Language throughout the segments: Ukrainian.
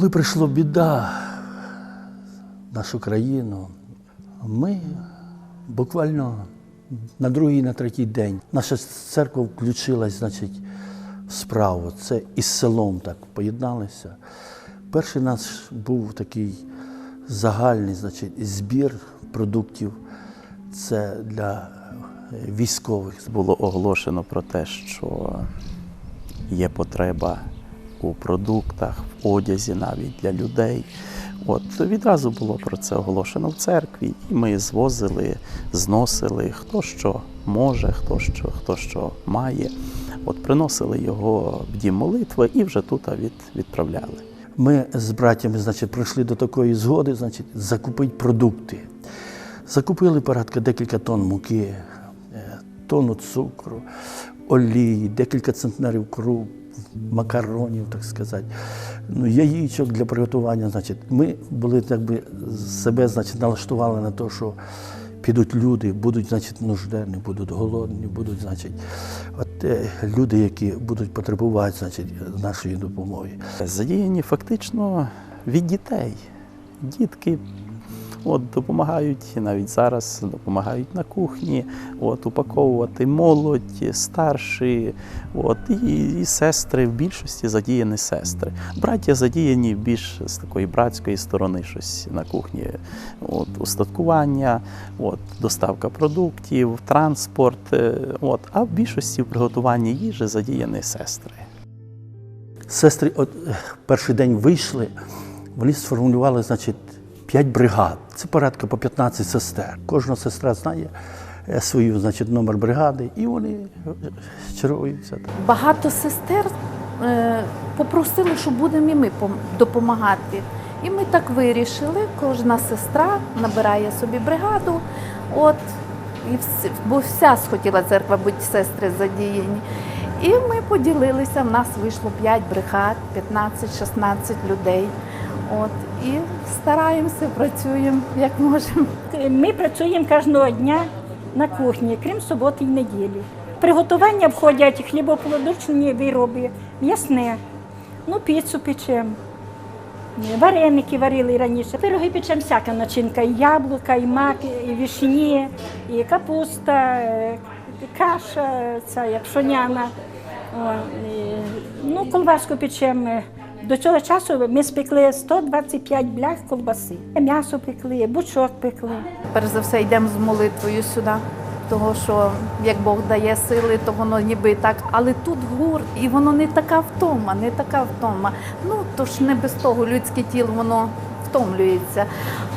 Коли прийшла біда в нашу країну, ми буквально на другий, на третій день наша церква включилась, значить, в справу. Це із селом так поєдналися. Перший наш був такий загальний, значить, збір продуктів. Це для військових. було оголошено про те, що є потреба у продуктах, в одязі навіть для людей. От відразу було про це оголошено в церкві, і ми звозили, зносили хто що може, хто що, хто що має. От приносили його в дім молитви і вже тут від, відправляли. Ми з братями значить, прийшли до такої згоди, значить, закупити продукти. Закупили порядка декілька тонн муки, е, тонну цукру, олії, декілька центнерів круп, макаронів, так сказати, ну, яєчок для приготування. Значить, ми були так би себе значить, налаштували на те, що підуть люди, будуть значить, нужденні, будуть голодні, будуть значить, от, е, люди, які будуть потребувати значить, нашої допомоги. Задіяні фактично від дітей. Дітки от, допомагають навіть зараз, допомагають на кухні, от, упаковувати молодь, старші, от, і, і сестри в більшості задіяні сестри. Браття задіяні більш з такої братської сторони, щось на кухні, от, устаткування, от, доставка продуктів, транспорт. е, От, а в більшості в приготуванні їжі задіяні сестри. Сестри от, е, перший день вийшли, вони сформулювали, значить, 5 бригад. Це порядка по 15 сестер. Кожна сестра знає е, свою, значить, номер бригади, і вони чергуються. Багато сестер е, попросили, що будемо і ми допомагати. І ми так вирішили. Кожна сестра набирає собі бригаду. От, і вс- бо вся схотіла церква бути сестри задіяні. І ми поділилися. В нас вийшло 5 бригад, 15-16 людей. От, і стараємося, працюємо як можемо. Ми працюємо кожного дня на кухні, крім суботи і неділі. Приготування входять хлібополодочні вироби, м'ясне, ну, піцу печемо. Вареники варили раніше. Пироги печемо всяка начинка, і яблука, і мак, і вишні, і капуста, е, каша ця пшоняна. І, ну, колбаску печемо. До цього часу ми спекли 125 блях колбаси. М'ясо пекли, бучок пекли. Перш за все йдемо з молитвою сюди, того що як Бог дає сили, то воно ніби так. Але тут гурт, і воно не така втома, не така втома. Ну то ж не без того людське тіло воно втомлюється.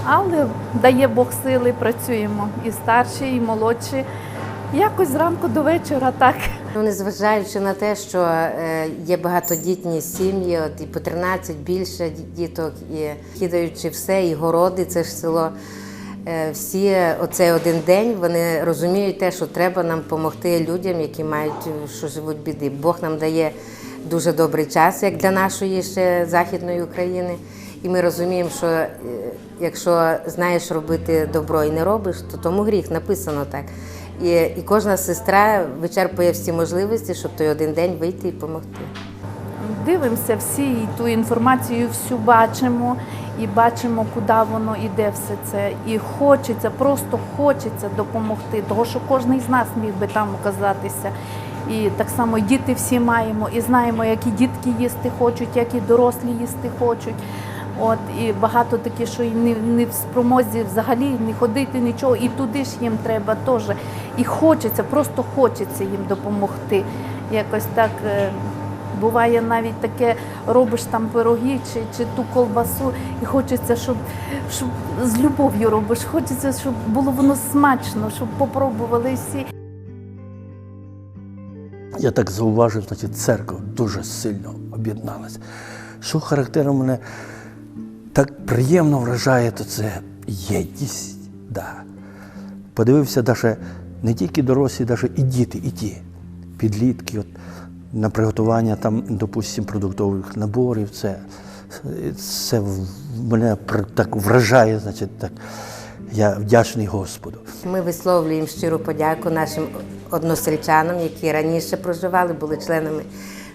Але дає Бог сили, працюємо і старші, і молодші. Якось зранку до вечора так. Ну, незважаючи на те, що е, є багатодітні сім'ї, от і по 13 більше діток, і кидаючи все, і городи, це ж село. е, Всі оцей один день вони розуміють те, що треба нам допомогти людям, які мають що живуть біди. Бог нам дає дуже добрий час, як для нашої ще західної України. І ми розуміємо, що е, якщо знаєш робити добро і не робиш, то тому гріх написано так. І, і кожна сестра вичерпує всі можливості, щоб той один день вийти і допомогти. Дивимося всі і ту інформацію всю бачимо, і бачимо, куди воно йде все це. І хочеться, просто хочеться допомогти, тому що кожен з нас міг би там оказатися. І так само діти всі маємо, і знаємо, які дітки їсти хочуть, які дорослі їсти хочуть. От і багато такі, що не, не в спромозі взагалі не ходити, нічого, і туди ж їм треба теж. І хочеться, просто хочеться їм допомогти. Якось так. е, Буває навіть таке, робиш там пироги чи, чи ту колбасу, і хочеться, щоб, щоб з любов'ю робиш. Хочеться, щоб було воно смачно, щоб попробували всі. Я так зауважив, значить, церква дуже сильно об'єдналася. Що характерно мене так приємно вражає, то це єдність. Да. Подивився навіть не тільки дорослі, навіть і діти, і ті, підлітки, от, на приготування там, допустимо, продуктових наборів. Це, це мене так вражає, значить, так. Я вдячний Господу. Ми висловлюємо щиру подяку нашим односельчанам, які раніше проживали, були членами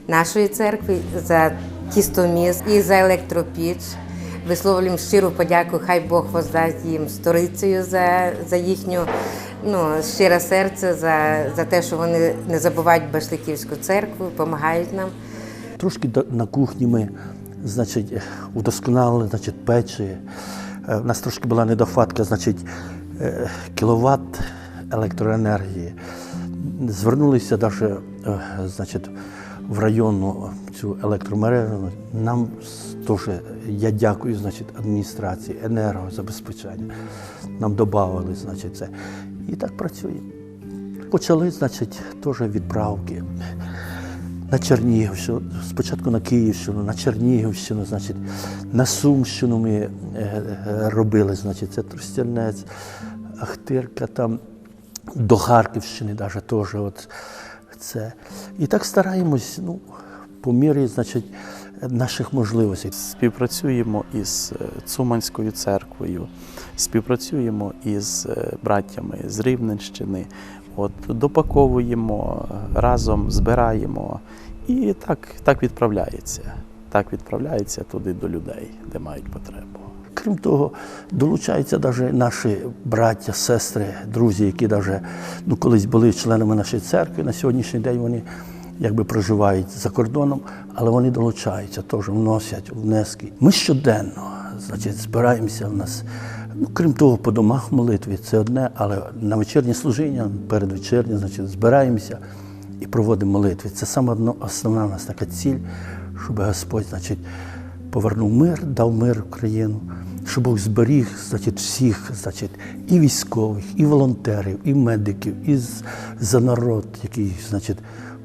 нашої церкви, за тістоміс і за електропіч. Висловлюємо щиру подяку, хай Бог воздасть їм сторицею за, за їхню ну, щире серце, за, за те, що вони не забувають Башликівську церкву, допомагають нам. Трошки на кухні ми, значить, удосконалили, значить, печі. Е, У нас трошки була недофатка, значить, е, кіловат електроенергії. Звернулися навіть, значить, в районну цю електромережу. Нам теж, я дякую, значить, адміністрації, енергозабезпечення. Нам додали, значить, це. І так працюємо. Почали, значить, теж відправки на Чернігівщину, спочатку на Київщину, на Чернігівщину, значить, на Сумщину ми е, робили, значить, це Тростянець, Ахтирка, там до Харківщини навіть теж це. І так стараємось, ну, по мірі, значить, наших можливостей. Співпрацюємо із е, Цуманською церквою, співпрацюємо із е, браттями з Рівненщини, от, допаковуємо е, разом, збираємо. І так, так відправляється. Так відправляється туди до людей, де мають потребу. Крім того, долучаються навіть наші браття, сестри, друзі, які навіть ну, колись були членами нашої церкви. На сьогоднішній день вони якби проживають за кордоном, але вони долучаються, теж вносять внески. Ми щоденно значить, збираємося в нас. Ну, крім того, по домах молитві це одне, але на вечірнє служіння, передвечірнє, значить, збираємося і проводимо молитви. Це саме основна у нас така ціль, щоб Господь, значить, повернув мир, дав мир в країну, щоб Бог зберіг значить, всіх, значить, і військових, і волонтерів, і медиків, і за народ, який значить,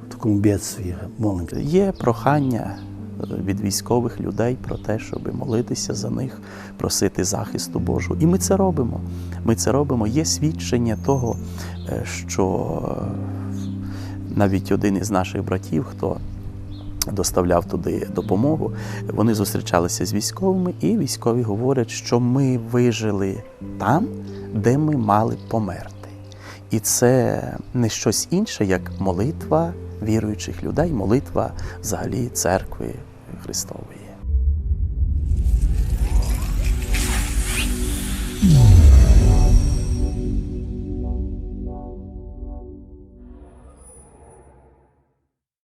в такому бідстві молимося. Є прохання е, від військових людей про те, щоб молитися за них, просити захисту Божого. І ми це робимо. Ми це робимо. Є свідчення того, е, що е, навіть один із наших братів, хто доставляв туди допомогу, вони зустрічалися з військовими, і військові говорять, що ми вижили там, де ми мали померти. І це не щось інше, як молитва віруючих людей, молитва взагалі церкви Христової.